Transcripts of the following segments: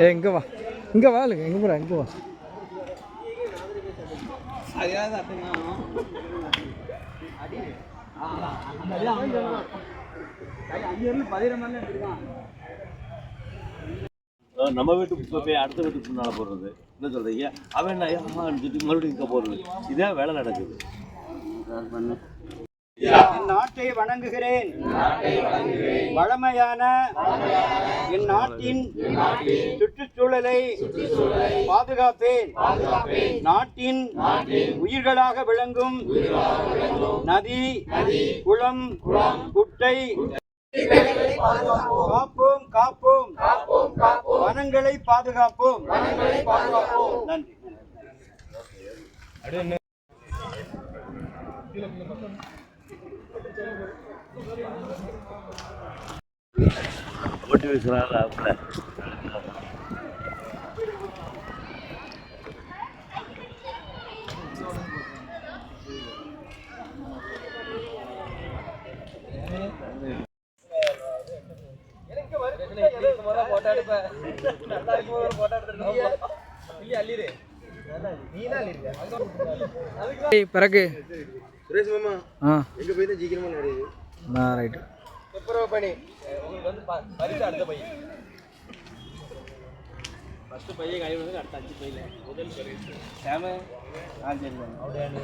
ஏ இங்கே வா. இங்கே வா இல்லைங்க எங்கே போகிற இங்கே வா. நம்ம வீட்டுக்கு இப்போ போய் அடுத்த வீட்டுக்கு முன்னால் போடுறது. என்ன சொல்கிறீங்க அவன் என்ன சொல்லிட்டு மறுபடியும் இங்கே போடுறது? இதான் வேலை நடக்குது. என் நாட்டை வணங்குகிறேன். வளமையான என் நாட்டின் சுற்றுச்சூழலை பாதுகாப்பேன். நாட்டின் உயிர்களாக விளங்கும் நதி குளம் குட்டை காப்போம் காப்போம். வனங்களை பாதுகாப்போம். நன்றி. மோட்டிவேஷனாக அப்பல பிறகு சுரேஷ் மாமா ஆ. எங்க போய் தான் சீக்கிரமா நிறையுது ஆ ரைட்டு துப்புரவு பணி உங்களுக்கு வந்து ப- பரிசு அடுத்த பையன். ஃபஸ்ட்டு பையன் கை விடுறது அடுத்த அஞ்சு பையில முதல் பரிசு. சேம. ஆ சரி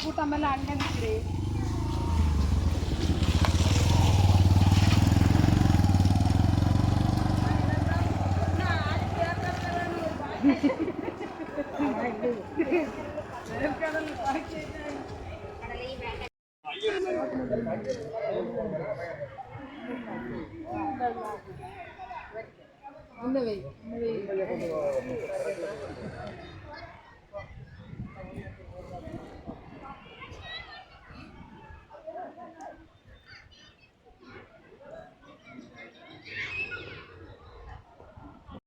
கூட்டமெல்லாம் அங்கே நிற்கிறே இந்த வை வை